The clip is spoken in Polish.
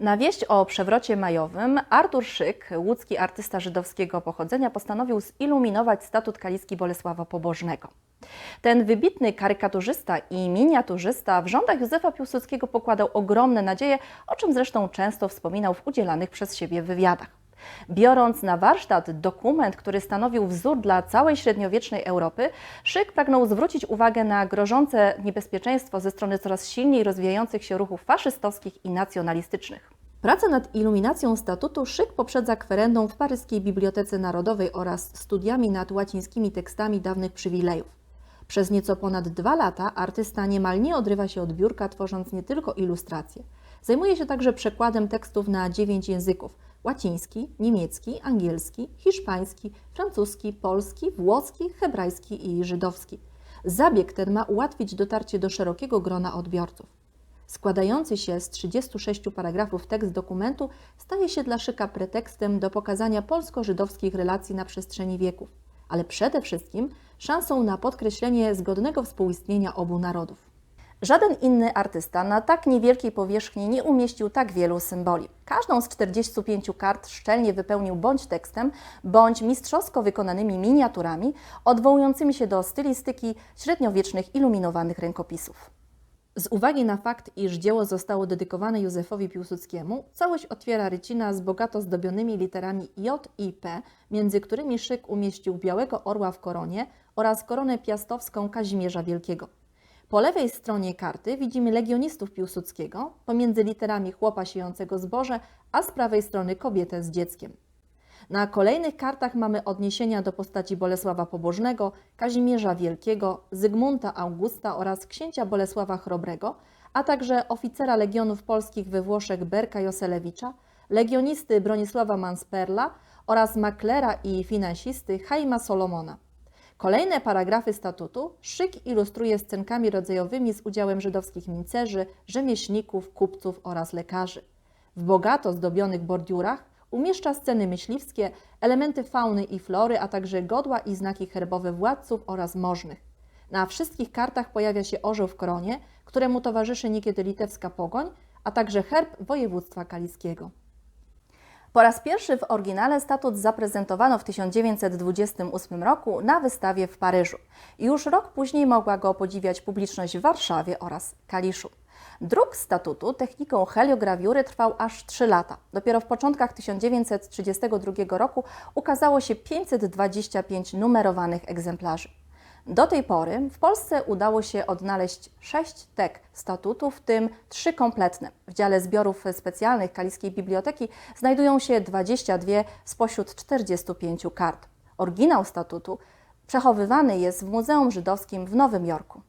Na wieść o przewrocie majowym Artur Szyk, łódzki artysta żydowskiego pochodzenia, postanowił ziluminować statut kaliski Bolesława Pobożnego. Ten wybitny karykaturzysta i miniaturzysta w rządach Józefa Piłsudskiego pokładał ogromne nadzieje, o czym zresztą często wspominał w udzielanych przez siebie wywiadach. Biorąc na warsztat dokument, który stanowił wzór dla całej średniowiecznej Europy, Szyk pragnął zwrócić uwagę na grożące niebezpieczeństwo ze strony coraz silniej rozwijających się ruchów faszystowskich i nacjonalistycznych. Pracę nad iluminacją statutu Szyk poprzedza kwerendą w paryskiej Bibliotece Narodowej oraz studiami nad łacińskimi tekstami dawnych przywilejów. Przez nieco ponad dwa lata artysta niemal nie odrywa się od biurka, tworząc nie tylko ilustracje. Zajmuje się także przekładem tekstów na dziewięć języków: łaciński, niemiecki, angielski, hiszpański, francuski, polski, włoski, hebrajski i żydowski. Zabieg ten ma ułatwić dotarcie do szerokiego grona odbiorców. Składający się z 36 paragrafów tekst dokumentu staje się dla Szyka pretekstem do pokazania polsko-żydowskich relacji na przestrzeni wieków, ale przede wszystkim szansą na podkreślenie zgodnego współistnienia obu narodów. Żaden inny artysta na tak niewielkiej powierzchni nie umieścił tak wielu symboli. Każdą z 45 kart szczelnie wypełnił bądź tekstem, bądź mistrzowsko wykonanymi miniaturami, odwołującymi się do stylistyki średniowiecznych iluminowanych rękopisów. Z uwagi na fakt, iż dzieło zostało dedykowane Józefowi Piłsudskiemu, całość otwiera rycina z bogato zdobionymi literami J i P, między którymi Szyk umieścił białego orła w koronie oraz koronę piastowską Kazimierza Wielkiego. Po lewej stronie karty widzimy legionistów Piłsudskiego, pomiędzy literami chłopa siejącego zboże, a z prawej strony kobietę z dzieckiem. Na kolejnych kartach mamy odniesienia do postaci Bolesława Pobożnego, Kazimierza Wielkiego, Zygmunta Augusta oraz księcia Bolesława Chrobrego, a także oficera legionów polskich we Włoszech Berka Joselewicza, legionisty Bronisława Mansperla oraz maklera i finansisty Haima Solomona. Kolejne paragrafy statutu Szyk ilustruje scenkami rodzajowymi z udziałem żydowskich mincerzy, rzemieślników, kupców oraz lekarzy. W bogato zdobionych bordiurach umieszcza sceny myśliwskie, elementy fauny i flory, a także godła i znaki herbowe władców oraz możnych. Na wszystkich kartach pojawia się orzeł w koronie, któremu towarzyszy niekiedy litewska pogoń, a także herb województwa kaliskiego. Po raz pierwszy w oryginale statut zaprezentowano w 1928 roku na wystawie w Paryżu. Już rok później mogła go podziwiać publiczność w Warszawie oraz Kaliszu. Druk statutu techniką heliograwiury trwał aż 3 lata. Dopiero w początkach 1932 roku ukazało się 525 numerowanych egzemplarzy. Do tej pory w Polsce udało się odnaleźć sześć tek statutu, w tym trzy kompletne. W dziale zbiorów specjalnych Kaliskiej Biblioteki znajdują się 22 spośród 45 kart. Oryginał statutu przechowywany jest w Muzeum Żydowskim w Nowym Jorku.